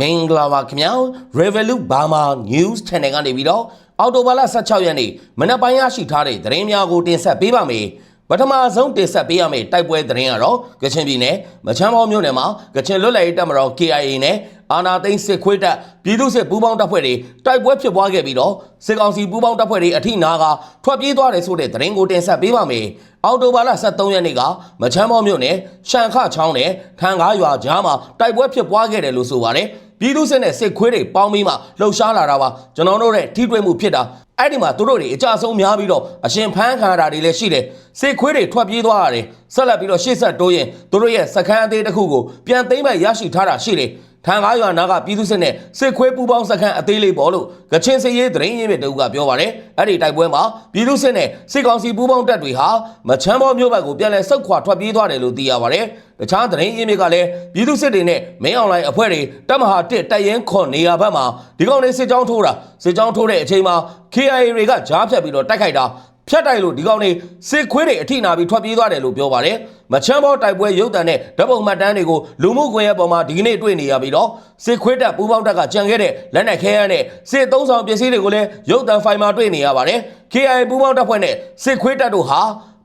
မင်္ဂလာပါခင်ဗျာ Revolut Burma News Channel ကနေပြီးတော့အော်တိုဘာလ16ရက်နေ့မနက်ပိုင်းရရှိထားတဲ့သတင်းများကိုတင်ဆက်ပေးပါမယ်ပထမဆုံးတင်ဆက်ပေးရမယ့်တိုက်ပွဲသတင်းကတော့ကချင်ပြည်နယ်မချမ်းဘောမြို့နယ်မှာကချင်လွတ်လပ်ရေးတပ်မတော် KIA နဲ့အာနာသိန်းစစ်ခွေးတပ်ပြည်သူ့စစ်ပူးပေါင်းတပ်ဖွဲ့တွေတိုက်ပွဲဖြစ်ပွားခဲ့ပြီးတော့စစ်ကောင်စီပူးပေါင်းတပ်ဖွဲ့တွေအထိနာကထွက်ပြေးသွားတယ်ဆိုတဲ့သတင်းကိုတင်ဆက်ပေးပါမယ်အော်တိုဘာလ23ရက်နေ့ကမချမ်းဘောမြို့နယ်ရှန်ခချောင်းနဲ့ခန်ကားရွာကြားမှာတိုက်ပွဲဖြစ်ပွားခဲ့တယ်လို့ဆိုပါတယ် ပြည်သူစစ်နဲ့စစ်ခွေးတွေပေါင်းပြီးမှလှုပ်ရှားလာတာပါကျွန်တော်တို့ရဲ့ထိတွေ့မှုဖြစ်တာအဲ့ဒီမှာသူတို့တွေအကြဆုံးများပြီးတော့အရှင်ဖန်းခံရတာတွေလည်းရှိတယ်စစ်ခွေးတွေထွက်ပြေးသွားရတယ်ဆက်လက်ပြီးတော့ရှေ့ဆက်တိုးရင်သူတို့ရဲ့စခန်းအသေးတစ်ခုကိုပြန်သိမ်းမဲ့ရရှိထားတာရှိတယ် ထန်ကားရွာနာကပြည်သူစစ်နဲ့စစ်ခွေးပူပေါင်းစခန်းအသေးလေးပေါ်လို့ကချင်စစ်ရေးသတင်းရင်းမြစ်တူကပြောပါတယ်အဲ့ဒီတိုက်ပွဲမှာပြည်သူစစ်နဲ့စစ်ကောင်စီပူပေါင်းတပ်တွေဟာမချမ်းဘောမြို့ဘက်ကိုပြန်လဲဆုတ်ခွာထွက်ပြေးသွားတယ်လို့သိရပါတယ်တခြားသတင်းရင်းမြစ်ကလည်းပြည်သူစစ်တွေနဲ့မင်းအွန်လိုင်းအဖွဲ့တွေတပ်မဟာ1တိုက်ရင်ခွန်နေရာဘက်မှာဒီကောင်လေးစစ်ကြောင်းထိုးတာစစ်ကြောင်းထိုးတဲ့အချိန်မှာ KIA တွေကကြားဖြတ်ပြီးတော့တိုက်ခိုက်တာ ဖြတ်တိုက်လို့ဒီကောင်လေးစစ်ခွေးတွေအထိနာပြီးထွက်ပြေးသွားတယ်လို့ပြောပါတယ်မချမ်းဘောတိုက်ပွဲရုပ်တံနဲ့ဓာတ်ပုံမှတ်တမ်းတွေကိုလူမှုကွန်ရက်ပေါ်မှာဒီကနေ့တွေ့နေရပြီးတော့စစ်ခွေးတပ်ပူးပေါင်းတပ်ကကြံခဲ့တဲ့လက်နက်ခဲယမ်းနဲ့စစ်သုံးဆောင်ပစ္စည်းတွေကိုလည်းရုပ်တံဖိုင်မှာတွေ့နေရပါတယ် KIA ပူးပေါင်းတပ်ဖွဲ့နဲ့စစ်ခွေးတပ်တို့ဟာ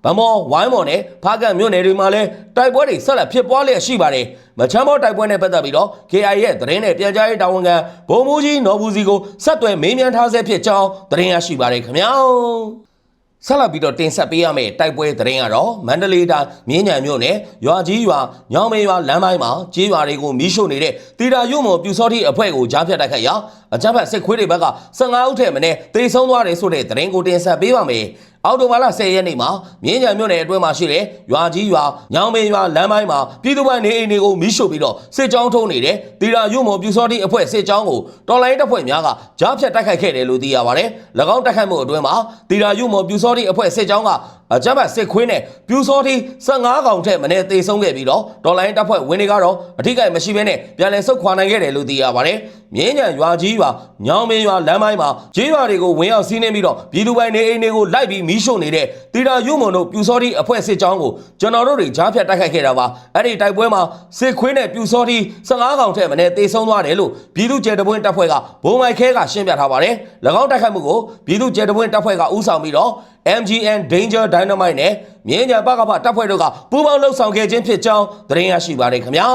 ဗမော်ဝိုင်းမော်နဲ့ဖားကန့်မြို့နယ်တွေမှာလည်းတိုက်ပွဲတွေဆက်လက်ဖြစ်ပွားလျက်ရှိပါတယ်။မချမ်းဘောတိုက်ပွဲနဲ့ပတ်သက်ပြီးတော့ KI ရဲ့သတင်းနဲ့ပြန်ကြားရေးတာဝန်ခံဗိုလ်မှူးကြီးနော်ဘူးစီကိုဆက်သွယ်မေးမြန်းထားဆဲဖြစ်ကြောင်းသတင်းရရှိပါတယ်ခင်ဗျာ။ ဆက်လက်ပြီးတော့တင်ဆက်ပေးရမယ့်တိုက်ပွဲသတင်းကတော့မန္တလေးတိုင်းမြင်းညံမြို့နယ်ရွာကြီးရွာညောင်မေရွာလမ်းပိုင်းမှာကြေးရွာတွေကိုမီးရှို့နေတဲ့တီတာရုံမော်ပြူစောတိအဖွဲ့ကိုကြားဖြတ်တိုက်ခိုက်ရာအကြမ်းဖက်စစ်ခွေးတွေဘက်က15ဦးထက်မနည်းတေဆုံးသွားတယ်ဆိုတဲ့သတင်းကိုတင်ဆက်ပေးပါမယ်။ အော်တိုဘာလ10ရက်နေ့မှာမြင်းကြံမြို့နယ်အတွင်းမှာရှိတဲ့ရွာကြီးရွာညောင်မင်းရွာလမ်းပိုင်းမှာပြည်သူ့ဘဏ်နေအိမ်တွေကိုမီးရှို့ပြီးတော့စစ်ကြောင်းထုံးနေတဲ့တီရာရုံမော်ပြူစောတိအဖွဲ့စစ်ကြောင်းကိုတော်လိုင်းတပ်ဖွဲ့များကကြားဖြတ်တိုက်ခိုက်ခဲ့တယ်လို့သိရပါတယ်။၎င်းတိုက်ခိုက်မှုအတွင်းမှာတီရာရုံမော်ပြူစောတိအဖွဲ့စစ်ကြောင်းက အကြမ်းဖက်စစ်ခွေးနဲ့ပြူစောတိ15កောင်ထက်မနည်းတေဆုံးခဲ့ပြီးတော့တော်လိုင်းတပ်ဖွဲ့ဝင်တွေကတော့အထိကိမရှိဘဲနဲ့ပြန်လည်ဆုတ်ခွာနိုင်ခဲ့တယ်လို့သိရပါတယ်။မြင်းကြံရွာကြီးရွာညောင်မင်းရွာလမ်းပိုင်းမှာဂျေးရွာတွေကိုဝင်ရောက်စီးနှင်းပြီးတော့ပြည်သူပိုင်နေအိမ်တွေကိုလိုက်ပြီးမီးရှို့နေတဲ့တီတာရုံမွန်တို့ပြူစောတိအဖွဲ့စစ်ကြောင်းကိုကျွန်တော်တို့တွေကြားဖြတ်တိုက်ခိုက်ခဲ့တာပါအဲ့ဒီတိုက်ပွဲမှာစစ်ခွေးနဲ့ပြူစောတိ15កောင်ထက်မနည်းတေဆုံးသွားတယ်လို့ပြည်သူ့ကျဲတပွင့်တပ်ဖွဲ့ကဘုံမိုက်ခဲကရှင်းပြထားပါတယ်၎င်းတိုက်ခိုက်မှုကိုပြည်သူ့ကျဲတပွင့်တပ်ဖွဲ့ကဦးဆောင်ပြီးတော့ MGN Danger Dynamite နဲ့မြင်းညာပကပတပ်ဖွဲ့တို့ကပူးပေါင်းလှုပ်ဆောင်ခဲ့ခြင်းဖြစ်ကြောင်းသတင်းရရှိပါတယ်ခင်ဗျာ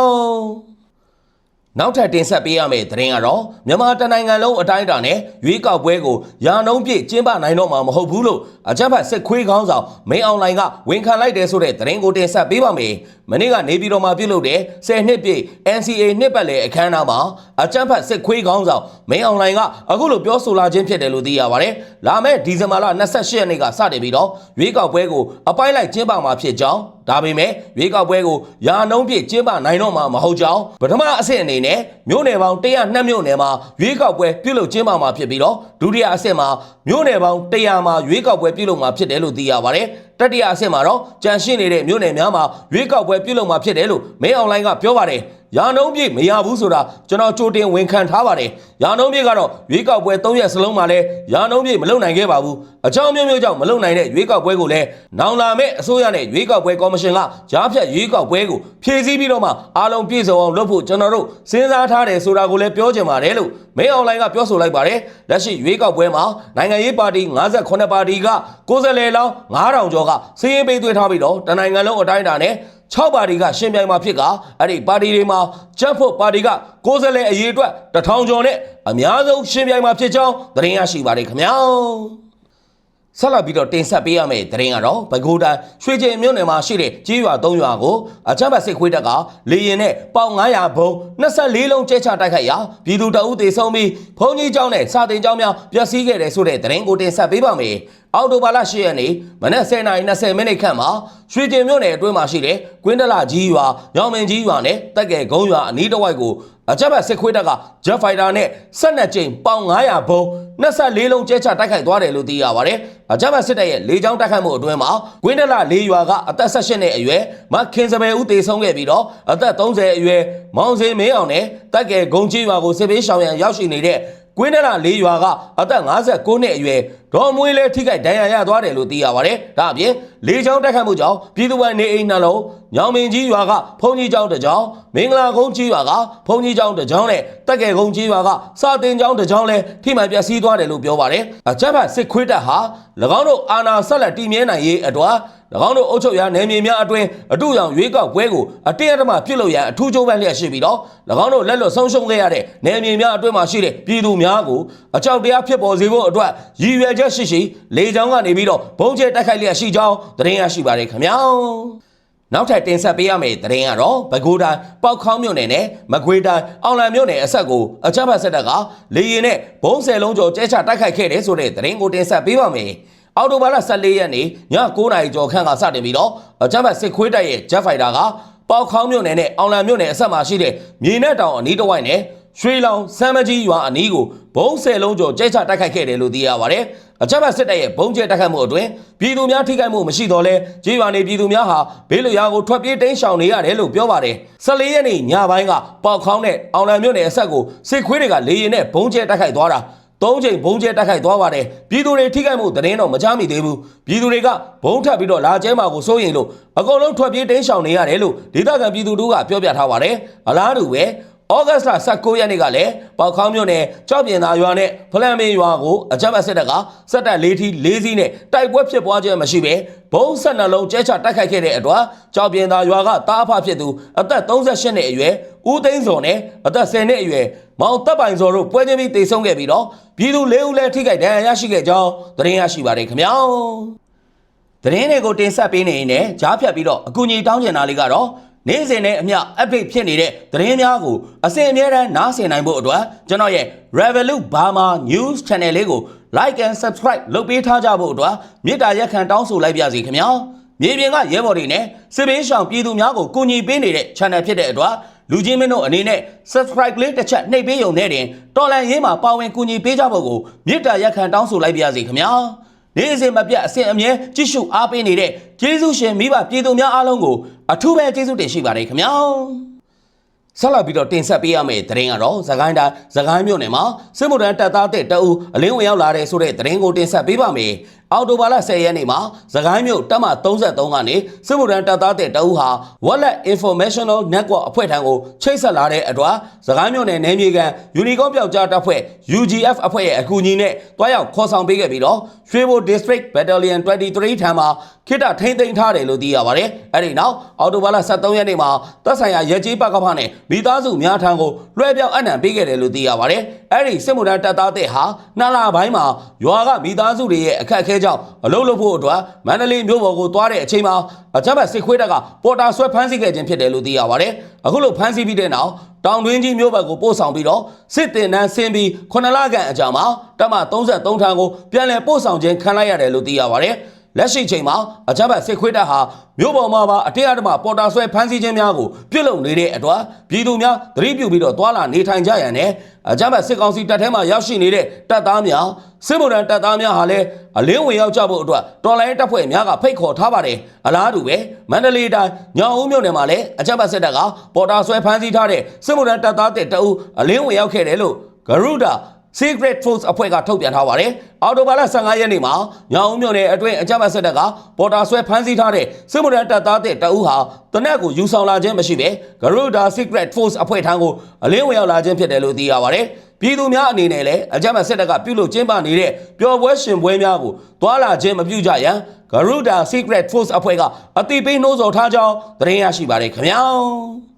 နောက်ထပ်တင်ဆက်ပေးရမယ့်သတင်းကတော့မြန်မာတနိုင်ငံလုံးအတိုင်းအတာနဲ့ရွေးကောက်ပွဲကိုရာနှုန်းပြည့်ကျင်းပနိုင်တော့မှာမဟုတ်ဘူးလို့အကြမ်းဖက်စစ်ခွေးခေါင်းဆောင်မင်းအောင်လှိုင်ကဝန်ခံလိုက်တယ်ဆိုတဲ့သတင်းကိုတင်ဆက်ပေးပါမယ်။မနေ့ကနေပြည်တော်မှာပြုလုပ်တဲ့10နှစ်ပြည့် NCA နှစ်ပတ်လည်အခမ်းအနားမှာအကြမ်းဖက်စစ်ခွေးခေါင်းဆောင်မင်းအောင်လှိုင်ကအခုလိုပြောဆိုလာခြင်းဖြစ်တယ်လို့သိရပါတယ်။လာမယ့်ဒီဇင်ဘာလ28ရက်နေ့ကစတင်ပြီးတော့ရွေးကောက်ပွဲကိုအပိုင်းလိုက်ကျင်းပမှာဖြစ်ကြောင်းဒါပေမဲ့ရွေးကောက်ပွဲကိုရာနှုန်းပြည့်ကျင်းပနိုင်တော့မှာမဟုတ်ကြောင်းပထမအဆင့်အနေနဲ့မြို့နယ်ပေါင်း102မြို့နယ်မှာရွေးကောက်ပွဲပြုလုပ်ကျင်းပမှာဖြစ်ပြီးတော့ဒုတိယအဆင့်မှာမြို့နယ်ပေါင်း100မှာရွေးကောက်ပွဲပြုလုပ်မှာဖြစ်တယ်လို့သိရပါတယ်တတိယအဆင့်မှာတော့ကြန့်ရှင်းနေတဲ့မြို့နယ်များမှာရွေးကောက်ပွဲပြုလုပ်မှာဖြစ်တယ်လို့မင်းအွန်လိုင်းကပြောပါတယ် ရာနှုံးပြည့်မရဘူးဆိုတာကျွန်တော်ကြိုတင်ဝန်ခံထားပါတယ်။ရာနှုံးပြည့်ကတော့ရွေးကောက်ပွဲ၃ရက်စလုံးမှာလဲရာနှုံးပြည့်မလုပ်နိုင်ခဲ့ပါဘူး။အကြောင်းမျိုးမျိုးကြောင့်မလုပ်နိုင်တဲ့ရွေးကောက်ပွဲကိုလည်းနောင်လာမဲ့အစိုးရနဲ့ရွေးကောက်ပွဲကော်မရှင်ကကြားဖြတ်ရွေးကောက်ပွဲကိုဖြည့်ဆည်းပြီးတော့မှအားလုံးပြည့်စုံအောင်လုပ်ဖို့ကျွန်တော်တို့စဉ်းစားထားတယ်ဆိုတာကိုလည်းပြောချင်ပါတယ်လို့မင်းအွန်လိုင်းကပြောဆိုလိုက်ပါတယ်။လက်ရှိရွေးကောက်ပွဲမှာနိုင်ငံရေးပါတီ58ပါတီကကိုယ်စားလှယ်လောင်း9000ကျော်ကစီးရင်ပေးသွင်းထားပြီးတော့တနိုင်ငံလုံးအတိုင်းအတာနဲ့ 6ပါတီကရှင်ပြိုင်မှာဖြစ်ကအဲ့ဒီပါတီတွေမှာကြက်ဖို့ပါတီကကိုယ်စားလှယ်အရေးအတွက်တထောင်ကျော်နဲ့အများဆုံးရှင်ပြိုင်မှာဖြစ်ကြောင်းသတင်းရရှိပါတယ်ခင်ဗျာဆက်လက်ပြီးတော့တင်ဆက်ပေးရမယ့်သတင်းကတော့ဘကိုးတိုင်းရွှေကျင်မြို့နယ်မှာရှိတဲ့ကြီးရွာ၃ရွာကိုအကြမ်းဖက်စစ်ခွေးတပ်ကလေရင်နဲ့ပေါင်900ဘုံ24လုံးကျဲချတိုက်ခိုက်ရာပြည်သူတအုပ်သေဆုံးပြီးဘုံကြီးကျောင်းနဲ့စာတင်ကျောင်းများပျက်စီးခဲ့တယ်ဆိုတဲ့သတင်းကိုတင်ဆက်ပေးပါမယ်။အော်တိုဘာလ10ရက်နေ့မနက်10:20မိနစ်ခန့်မှာရွှေကျင်မြို့နယ်အတွင်းမှာရှိတဲ့ကွင်းတလာကြီးရွာ၊ညောင်မင်းကြီးရွာနဲ့တက်ကဲကုန်းရွာအနီးတစ်ဝိုက်ကိုအကြမ်းဖက်စစ်ခွေးတပ်ကဂျက်ဖိုက်တာနဲ့ဆက်နှစ်ကြိမ်ပေါင်900ဘုံ24လုံးကျဲချတိုက်ခိုက်သွားတယ်လို့သိရပါတယ်။အကြမ်းဖက်စစ်တပ်ရဲ့လေကြောင်းတိုက်ခိုက်မှုအတွင်းမှာကွင်းတလာလေးရွာကအသက်18နှစ်အရွယ်မခင်စပယ်ဦးတေဆုံးခဲ့ပြီးတော့အသက်30အရွယ်မောင်စင်မင်းအောင်နဲ့တက်ကဲဂုံကြီးရွာကိုစစ်ပေးရှောင်ရန်ရောက်ရှိနေတဲ့ ကွင်းတရလေးရွာကအသက်59နှစ်အရွယ်ဒေါ်မွေးလည်းထိခိုက်ဒဏ်ရာရသွားတယ်လို့သိရပါတယ်။ဒါအပြင်လေးချောင်းတက်ခတ်မှုကြောင့်ပြည်သူ့ဝန်နေအိမ်နှလုံးညောင်မင်းကြီးရွာကဖုန်ကြီးကျောင်းတစ်ကျောင်းမင်္ဂလာကုန်းကြီးရွာကဖုန်ကြီးကျောင်းတစ်ကျောင်းနဲ့တက်ကဲကုန်းကြီးရွာကစာတင်ကျောင်းတစ်ကျောင်းလည်းထိမှန်ပျက်စီးသွားတယ်လို့ပြောပါတယ်။အကြမ်းဖက်စစ်ခွေးတပ်ဟာ၎င်းတို့အာဏာဆက်လက်တည်မြဲနိုင်ရေးအတွက်၎ င်းတို့အုပ်ချုပ်ရာနယ်မြေများအတွင်းအတူရောင်ရွေးကောက်ပွဲကိုအတင်းအဓမ္မပြုတ်လို့ရန်အထူးကြိုးပမ်းလျက်ရှိပြီးတော့၎င်းတို့လက်လွတ်ဆုံးရှုံးခဲ့ရတဲ့နယ်မြေများအတွင်းမှာရှိတဲ့ပြည်သူများကိုအကြောက်တရားဖြစ်ပေါ်စေဖို့အတွက်ရည်ရွယ်ချက်ရှိရှိလေကြောင်းကနေပြီးတော့ဘုံကျဲတိုက်ခိုက်လျက်ရှိကြောင်းသတင်းရရှိပါတယ်ခင်ဗျာနောက်ထပ်တင်ဆက်ပေးရမယ့်သတင်းကတော့ပဲခူးတိုင်းပောက်ခေါင်းမြို့နယ်နဲ့မကွေးတိုင်းအောင်လံမြို့နယ်အဆက်ကိုအကြမ်းဖက်စစ်တပ်ကလေရင်နဲ့ဘုံဆယ်လုံးကျော်ကျဲချတိုက်ခိုက်ခဲ့တယ်ဆိုတဲ့သတင်းကိုတင်ဆက်ပေးပါမယ်။ အော်တိုဘာလ14ရက်နေ့ည9:00နာရီကျော်ခန့်ကစတင်ပြီးတော့အကြမ်းဖက်စစ်ခွေးတပ်ရဲ့ Jet Fighter ကပေါခေါင်းမြို့နယ်နဲ့အောင်လံမြို့နယ်အဆက်မှာရှိတဲ့မြေနဲ့တောင်အနီးတစ်ဝိုက်နဲ့ရွှေလောင်စမ်းမကြီးရွာအနီးကိုဘုံဆယ်လုံးကျော်ကျဲချတိုက်ခိုက်ခဲ့တယ်လို့သိရပါတယ်။အကြမ်းဖက်စစ်တပ်ရဲ့ဘုံကျဲတိုက်ခိုက်မှုအတွင်းပြည်သူများထိခိုက်မှုမရှိတော့လဲကြေးရွာနေပြည်သူများဟာဘေးလွရာကိုထွက်ပြေးတိမ်းရှောင်နေရတယ်လို့ပြောပါတယ်။14ရက်နေ့ညပိုင်းကပေါခေါင်းနဲ့အောင်လံမြို့နယ်အဆက်ကိုစစ်ခွေးတွေကလေရင်နဲ့ဘုံကျဲတိုက်ခိုက်သွားတာ သုံးချိန်ဘုံကျဲတိုက်ခိုက်သွားပါတယ်ပြည်သူတွေထိခိုက်မှုသတင်းတော့မကြားမိသေးဘူးပြည်သူတွေကဘုံထပ်ပြီးတော့လာကျဲမှာကိုစိုးရင်လို့အကုန်လုံးထွက်ပြေးတင်းရှောင်နေရတယ်လို့ဒေသခံပြည်သူတို့ကပြောပြထားပါတယ်အလားတူပဲဩဂတ်စ်လ19ရက်နေ့ကလည်းပေါခေါင်းမြို့နယ်ကြောက်ပြင်သာရွာနဲ့ဖလန်မင်းရွာကိုအကြမ်းဖက်စစ်တပ်ကစက်တပ်၄ထီ၄စီးနဲ့တိုက်ပွဲဖြစ်ပွားခြင်းမရှိဘဲဘုံဆက်နှလုံးကျဲချတိုက်ခိုက်ခဲ့တဲ့အတွက်ကြောက်ပြင်သာရွာကတားအဖဖြစ်သူအသက်38နှစ်အရွယ် ဦးသိန်းစော်နဲ့အသက်10နှစ်အရွယ်မောင်တပ်ပိုင်စော်တို့ပွဲချင်းပြီးတိတ်ဆုံးခဲ့ပြီးတော့ပြည်သူ၄ဦးလည်းထိခိုက်ဒဏ်ရာရရှိခဲ့ကြောင်းသတင်းရရှိပါတယ်ခင်ဗျာသတင်းတွေကိုတင်ဆက်ပေးနေရင်လည်းကြားဖြတ်ပြီးတော့အကူအညီတောင်းချင်တာလေးကတော့နေ့စဉ်နဲ့အမျှ update ဖြစ်နေတဲ့သတင်းများကိုအစဉ်အမြဲတမ်းနားဆင်နိုင်ဖို့အတွက်ကျွန်တော်ရဲ့ Revolut Burma News Channel လေးကို like and subscribe လုပ်ပေးထားကြဖို့အတွက်မေတ္တာရက်ခံတောင်းဆိုလိုက်ပါစီခင်ဗျာမြေပြင်ကရဲဘော်တွေနဲ့စစ်ဘေးရှောင်ပြည်သူများကိုကူညီပေးနေတဲ့ channel ဖြစ်တဲ့အတွက် လူချင်းမင်းတို့အနေနဲ့ subscribe လေးတစ်ချက်နှိပ်ပေးရုံနဲ့တင်တော်လန်ရေးမှာပါဝင်ကူညီပေးကြဖို့ကိုမေတ္တာရက်ခံတောင်းဆိုလိုက်ပါစီခင်ဗျာနေ့စဉ်မပြတ်အစဉ်အမြဲကြည့်ရှုအားပေးနေတဲ့ကျေးဇူးရှင်မိဘပြည်သူများအားလုံးကိုအထူးပဲကျေးဇူးတင်ရှိပါတယ်ခင်ဗျာဆက်လက်ပြီးတော့တင်ဆက်ပေးရမယ့်သတင်းကတော့သခိုင်းတိုင်းသခိုင်းမြို့နယ်မှာစစ်မှုထမ်းတပ်သားတဲ့တအူအလင်းဝင်ရောက်လာတဲ့ဆိုတဲ့သတင်းကိုတင်ဆက်ပေးပါမယ်။ အော်တိုဘာလ10ရက်နေ့မှာသခိုင်းမြို့တပ်မ33ကနေစစ်မှုထမ်းတပ်သားတဲ့တအူဟာ Wallet Informational Network အဖွဲ့ထံကိုချိတ်ဆက်လာတဲ့အတွက်သခိုင်းမြို့နယ်နယ်မြေကန်ယူနီကောပျောက်ကြားတပ်ဖွဲ့ UGF အဖွဲ့ရဲ့အကူအညီနဲ့တွားရောက်ခေါ်ဆောင်ပေးခဲ့ပြီးတော့ရွှေဘို District Battalion 23ထံမှာခိတထိမ့်သိမ်းထားတယ်လို့သိရပါတယ်။အဲဒီနောက်အော်တိုဘာလ23ရက်နေ့မှာတပ်ဆိုင်ရာရဲကြီးပကဖနဲ့မိသားစုများထံကိုလွှဲပြောင်းအနံပေးခဲ့တယ်လို့သိရပါတယ်။အဲဒီစစ်မှုထမ်းတပ်သားတဲ့ဟာနှစ်လပိုင်းမှာရွာကမိသားစုတွေရဲ့အခက်အခဲကြောင့်အလုပ်လုပ်ဖို့အတွက်မန္တလေးမြို့ပေါ်ကိုသွားတဲ့အချိန်မှာအကြမ်းဖက်စစ်ခွေးတပ်ကပေါ်တာဆွဲဖမ်းဆီးခဲ့ခြင်းဖြစ်တယ်လို့သိရပါတယ်။အခုလိုဖမ်းဆီးပြီးတဲ့နောက်တောင်တွင်းကြီးမြို့ဘက်ကိုပို့ဆောင်ပြီးတော့စစ်တင်တန်းဆင်းပြီး9လခန့်အကြာမှာတပ်မ33ထံကိုပြန်လည်ပို့ဆောင်ခြင်းခံလိုက်ရတယ်လို့သိရပါတယ်။ လက်ရှိချိန်မှာအကြမ်းဖက်စစ်ခွေးတပ်ဟာမြို့ပေါ်မှာပါအတေးအဓမ္မပေါ်တာဆွဲဖမ်းဆီးခြင်းများကိုပြုလုပ်နေတဲ့အတွက်ပြည်သူများသတိပြုပြီးတော့သွာလာနေထိုင်ကြရန်နဲ့အကြမ်းဖက်စစ်ကောင်စီတပ်ထဲမှာရောက်ရှိနေတဲ့တပ်သားများစစ်ဗိုလ်တပ်သားများဟာလည်းအလင်းဝင်ရောက်ကြဖို့အတွက်တော်လိုင်းတပ်ဖွဲ့များကဖိတ်ခေါ်ထားပါတယ်အလားတူပဲမန္တလေးတိုင်းညောင်ဦးမြို့နယ်မှာလည်းအကြမ်းဖက်စစ်တပ်ကပေါ်တာဆွဲဖမ်းဆီးထားတဲ့စစ်ဗိုလ်တပ်သားတဲ့တအူအလင်းဝင်ရောက်ခဲ့တယ်လို့ဂရုဒါ Secret Force အဖွဲ့ကထုတ်ပြန်ထားပါတယ်။အော်တိုဘာလ15ရက်နေ့မှာညောင်ဦးမြို့နယ်အတွင်းအကြမ်းဖက်စစ်တပ်ကပေါ်တာဆွဲဖမ်းဆီးထားတဲ့စစ်မှုထမ်းတပ်သားတဲ့တအူးဟာတနက်ကိုယူဆောင်လာခြင်းမရှိဘဲ Garuda Secret Force အဖွဲ့ထံကိုအလင်းဝင်ရောက်လာခြင်းဖြစ်တယ်လို့သိရပါတယ်။ပြည်သူများအနေနဲ့လည်းအကြမ်းဖက်စစ်တပ်ကပြုလုပ်ကျင်းပနေတဲ့ပျော်ပွဲရှင်ပွဲများကိုတွာလာခြင်းမပြုကြရန် Garuda Secret Force အဖွဲ့ကအတိပေးနှိုးဆော်ထားကြောင်းသတင်းရရှိပါတယ်ခင်ဗျာ။